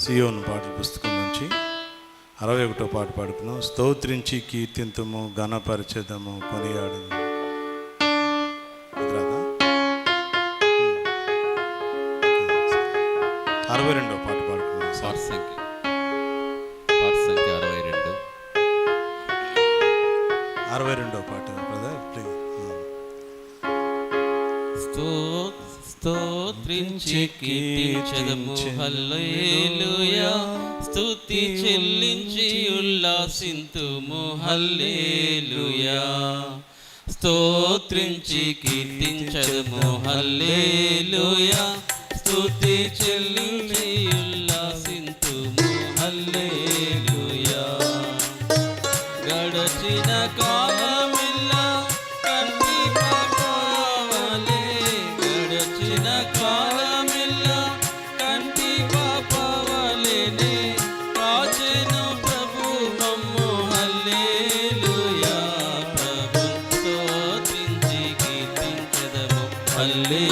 సియోన్ పాటల పుస్తకం నుంచి అరవై ఒకటో పాట పాడుకున్నాం. స్తోత్రించి కీర్తింతము ఘనపరిచదము కొనియాడు అరవై రెండో పాట పాడుకున్నాం అరవై రెండు. అరవై రెండో పాట స్తోత్రించి చెదము హల్లేలుయా. స్తుతి చెల్లించి ఉల్లాసింతుము హల్లేలుయా. స్తోత్రించి కీర్తించదము హల్లేలుయా. స్తుతి చెల్లించి صلي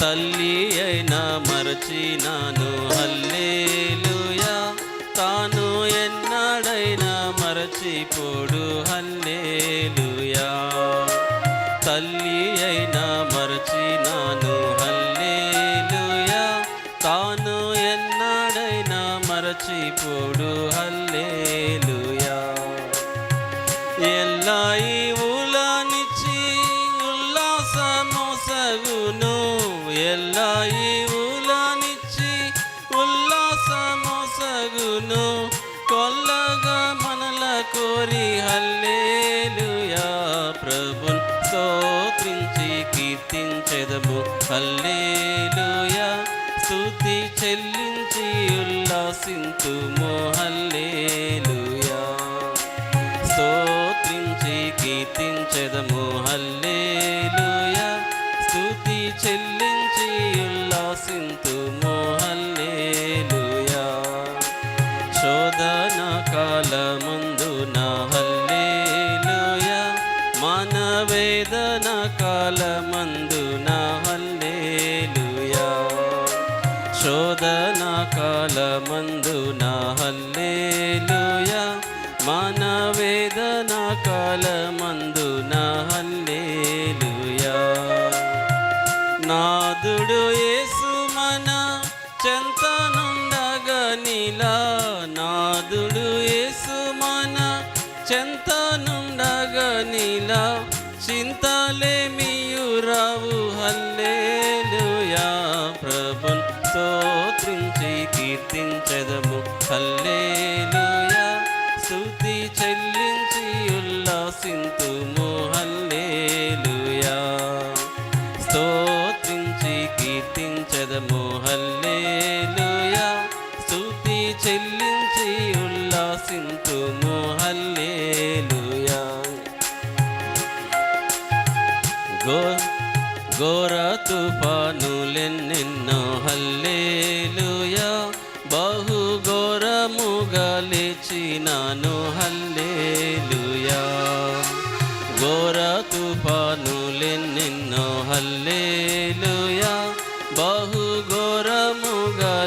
తల్లి అయినా మరచినాను. హల్లే తాను ఎన్నడైనా మరచిపోడు. కోరి హల్లేలుయా ప్రభున్ స్తోత్రించి కీర్తించెదము. హల్లేలుయా స్తుతి చెల్లించి ఉల్లాసింతుము. శోధన కాలమందు నా హల్ sinto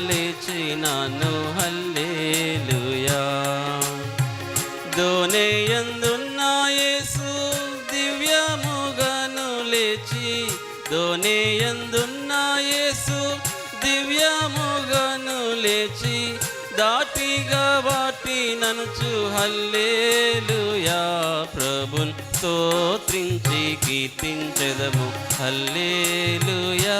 లేచినాను హల్లేలుయా. దోనే ఎందున్నాయేసు దివ్యముగను లేచి దోనే ఎందున్నాయేసు దివ్యముగను లేచి దాటిగా వాటి ననుచు హల్లేలుయా. ప్రభున్ స్తోత్రించి కీర్తించదము హల్లేలుయా.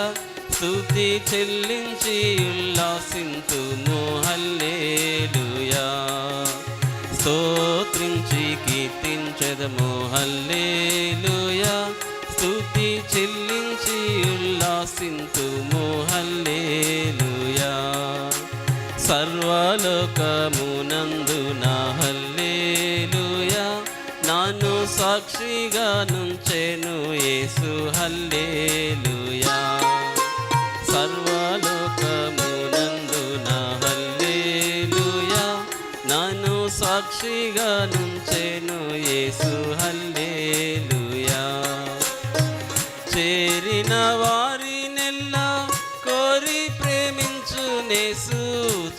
స్థుతి చెల్లించి ఉల్లాసింతుము హల్లేలుయా స్తోత్రించి కీర్తించదము హల్లేలుయా స్థుతి చెల్లించి ఉల్లాసింతుము హల్లేలుయా సర్వలోకమునందు నా హల్లేలుయా. నాను సాక్షిగా నుంచెను యేసు హల్లేలు సాక్షిగా నుంచెను యేసు. హల్లేలుయా. చేరిన వారి నెల్ల కోరి ప్రేమించు నేసు.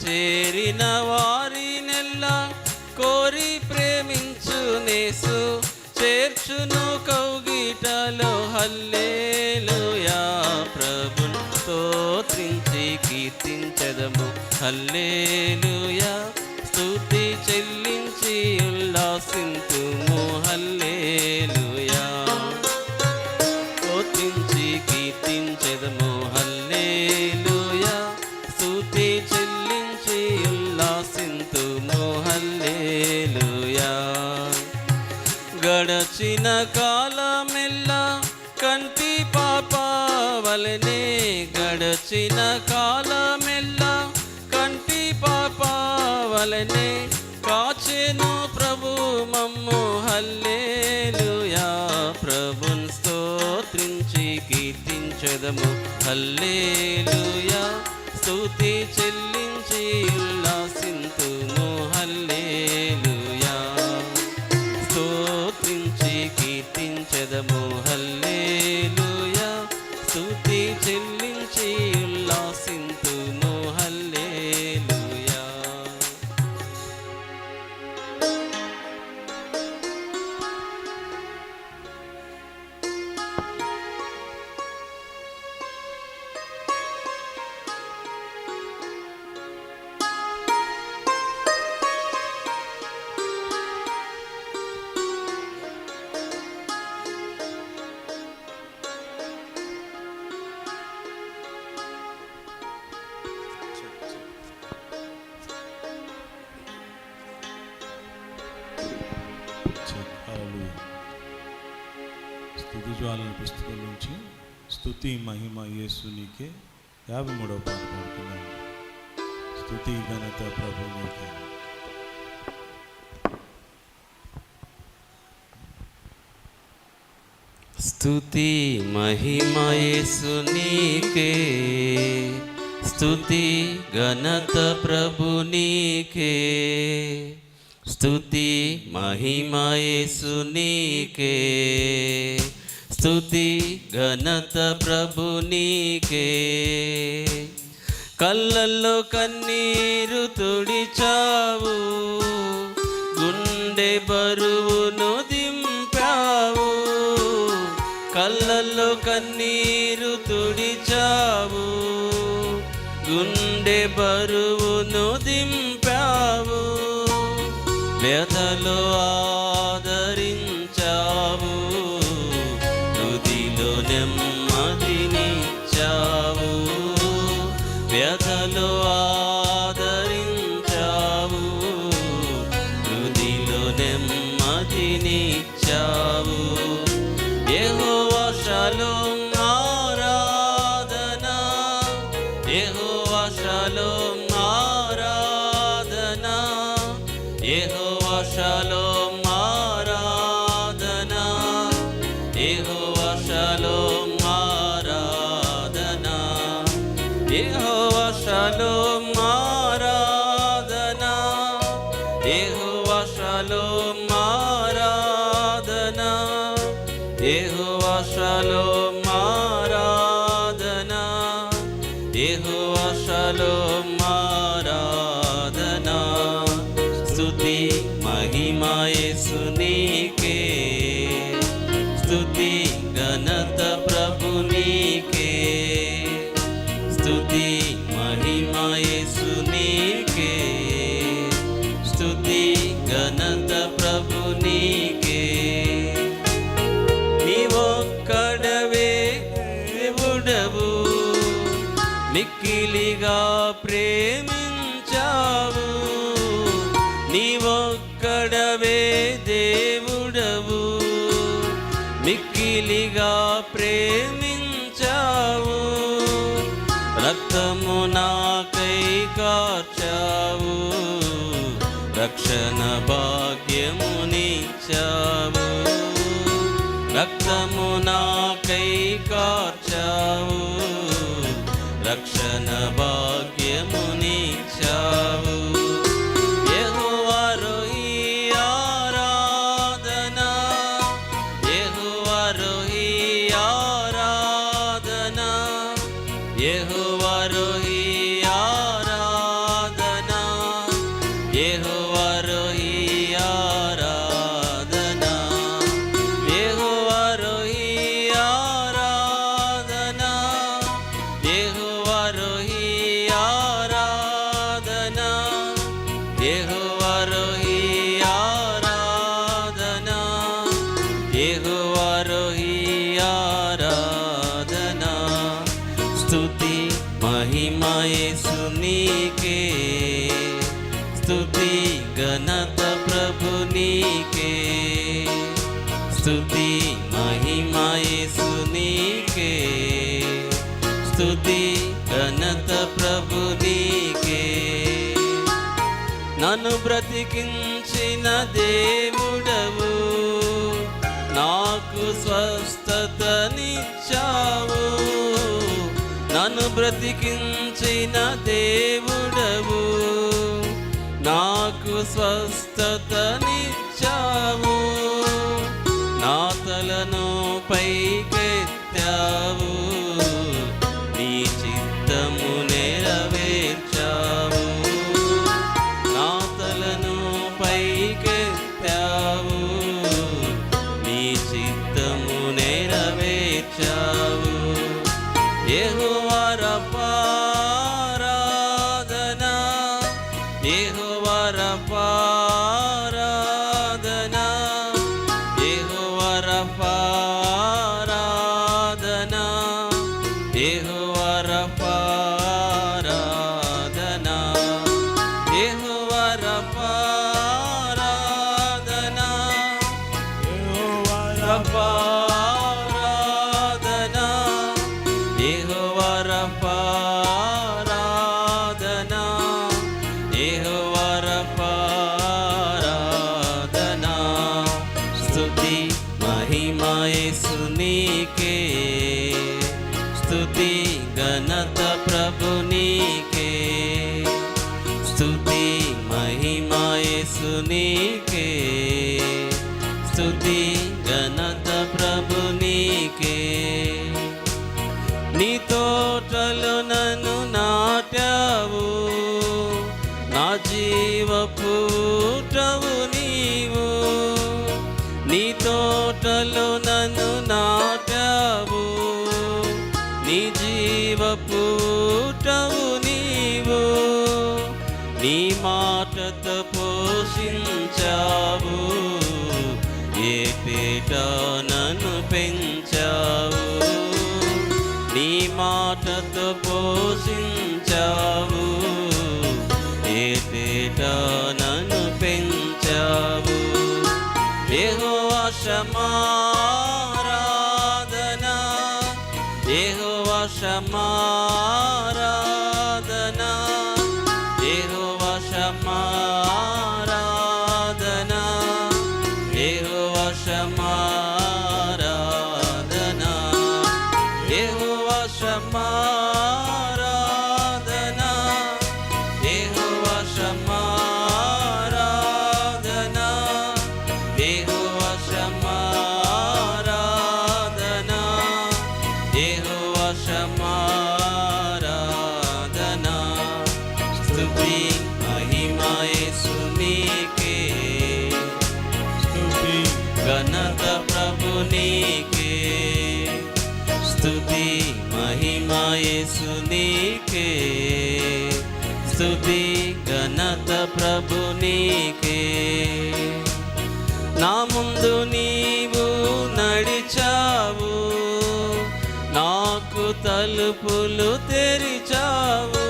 చేరిన వారి నెల్ల కోరి ప్రేమించు నేసు. చేర్చును కౌగిటలో. హల్లేలుయా. ప్రభున్ స్తోత్రించి కీర్తించదము. హల్లేలుయా. స్తుతి చెల్లి ఉల్లాసింతుము హల్లేలుయా స్తోత్రించి కీర్తించెదము హల్లేలుయా స్తుతి చెల్లించి ఉల్లాసింతుము హల్లేలుయా గడచిన కాలమెల్లా కంటి పాప వలనే గడచిన కాలమెల్లా కంటి పాప వలనే చెదము హల్లేలుయా. స్తుతి చెల్లించి ఉల్లాసింతుము హల్లేలుయా. స్తోత్రించి కీర్తించదము హల్లే మహిమ యేసు నీకే యాభై మూడవ పాట పాడుతున్నాను స్తుతి ఘనత ప్రభు నీకే స్తుతి మహిమయేసు నీకే స్తుతి ఘనత ప్రభు నీకే స్తుతి మహిమయేసు నీకే స్థుతి ఘనత ప్రభు నీకే. కళ్ళల్లో కన్నీరు తుడిచావు గుండె బరువును దింపావు కళ్ళల్లో కన్నీరు తుడిచావు గుండె బరువు యెహోవా షాలోమ్ చేయికార్చావు రక్షణ భాగ్యమునిచ్చావు రక్తము నాకై కార్చావు రక్షణ భాగ్యమునిచ్చావు నన్ను బ్రతికించిన దేవుడవు. నాకు స్వస్థత నిచ్చావు నన్ను బ్రతికించిన దేవుడవు. నాకు స్వస్థ జీవపూటవు నీవు. నీ మాటత పోషించావు ఏ పేట నన్ను పెంచ నీకే. స్థుతి ఘనత ప్రభు నీకే. నా ముందు నీవు నడిచావు. నాకు తలుపులు తెరిచావు.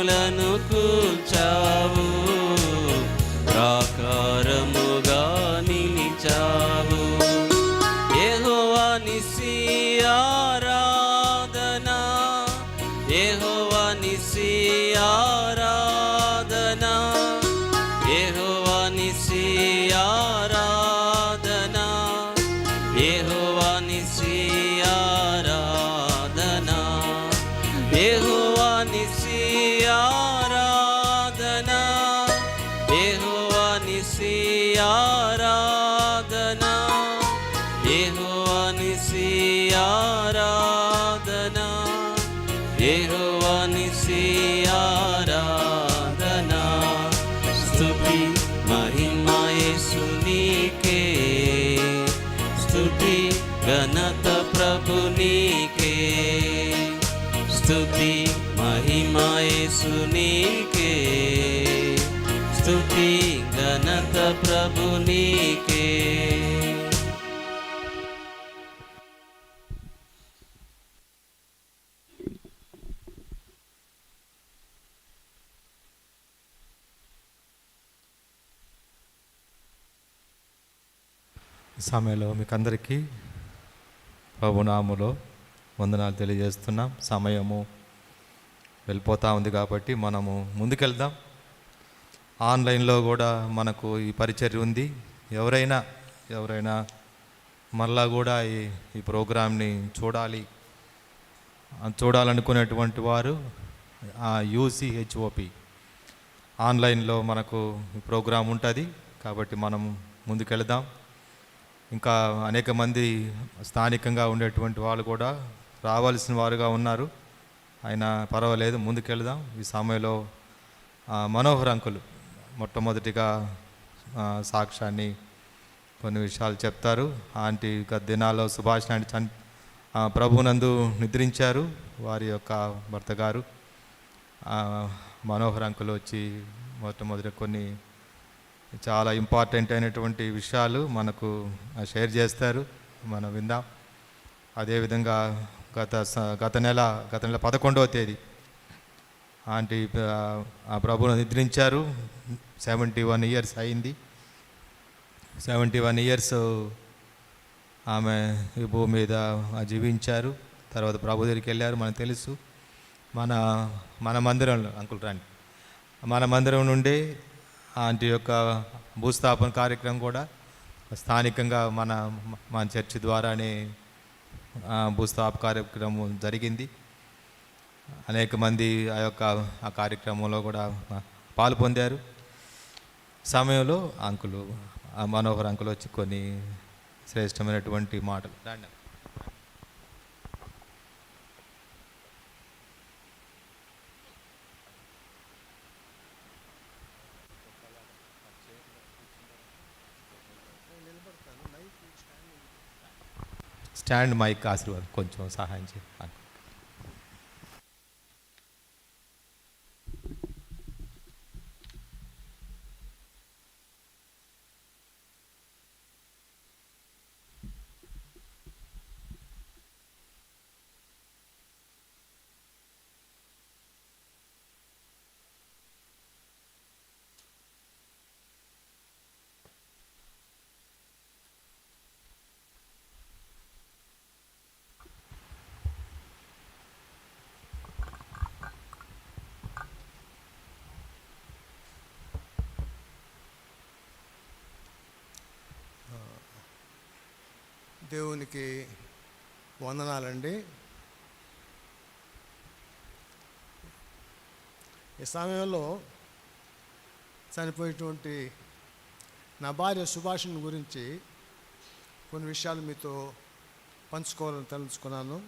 మమ్ములను కూల్చావు. నిసి నిస్సి ఆరాధనా. యెహోవా నిస్సి ఆరాధనా. స్తుతి మహిమ యేసునికే స్తుతి ఘనత ప్రభు నీకే. స్తుతి మహిమ యేసునికే స్తుతి ఘనత ప్రభు సమయంలో మీకు అందరికీ ప్రభునాములో వందనాలు తెలియజేస్తున్నాం. సమయము వెళ్ళిపోతూ ఉంది కాబట్టి మనము ముందుకెళ్దాం. ఆన్లైన్లో కూడా మనకు ఈ పరిచర్య ఉంది. ఎవరైనా ఎవరైనా మళ్ళా కూడా ఈ ఈ ప్రోగ్రామ్ని చూడాలి. చూడాలనుకునేటువంటి వారు ఆ యూసిహెచ్ఓపి ఆన్లైన్లో మనకు ఈ ప్రోగ్రాం ఉంటుంది. కాబట్టి మనం ముందుకెళ్దాం. ఇంకా అనేక మంది స్థానికంగా ఉండేటువంటి వాళ్ళు కూడా రావాల్సిన వారుగా ఉన్నారు. అయినా పర్వాలేదు ముందుకెళ్దాం. ఈ సమయంలో మనోహర్ అంకులు మొట్టమొదటిగా సాక్ష్యాన్ని కొన్ని విషయాలు చెప్తారు. ఆంటీ గత దినాల్లో సుభాష్ నాయుడు చన్ ప్రభునందు నిద్రించారు. వారి యొక్క భర్త గారు మనోహర్ అంకులు వచ్చి మొట్టమొదటి కొన్ని చాలా ఇంపార్టెంట్ అయినటువంటి విషయాలు మనకు షేర్ చేస్తారు. మనం విందాం. అదేవిధంగా గత స- గత నెల గత నెల పదకొండవ తేదీ ఆంటీ ఆ, ప్రభును నిద్రించారు. సెవెంటీ వన్ ఇయర్స్ అయింది. సెవెంటీ వన్ ఇయర్స్ ఆమె ఈ భూమి మీద జీవించారు. తర్వాత ప్రభు దగ్గరికి వెళ్ళారు. మనకు తెలుసు. మన మన మందిరంలో అంకుల్ రాణి మన మందిరం నుండి ఆంటి యొక్క భూస్థాపన కార్యక్రమం కూడా స్థానికంగా మన మన చర్చి ద్వారానే భూస్థాప కార్యక్రమం జరిగింది. అనేక మంది ఆ యొక్క ఆ కార్యక్రమంలో కూడా పాలు పొందారు. సమయంలో అంకులు మనోహర్ అంకులు వచ్చి కొన్ని శ్రేష్టమైనటువంటి మాటలు. దాన్ని స్టాండ్ మైక్ ఆశీర్వాదం. కొంచెం సహాయం చేయాలి దేవునికి వందనాలండి. ఈ సమయంలో చనిపోయేటువంటి నా భార్య సుభాషిణి గురించి కొన్ని విషయాలు మీతో పంచుకోవాలని తెలుసుకున్నాను.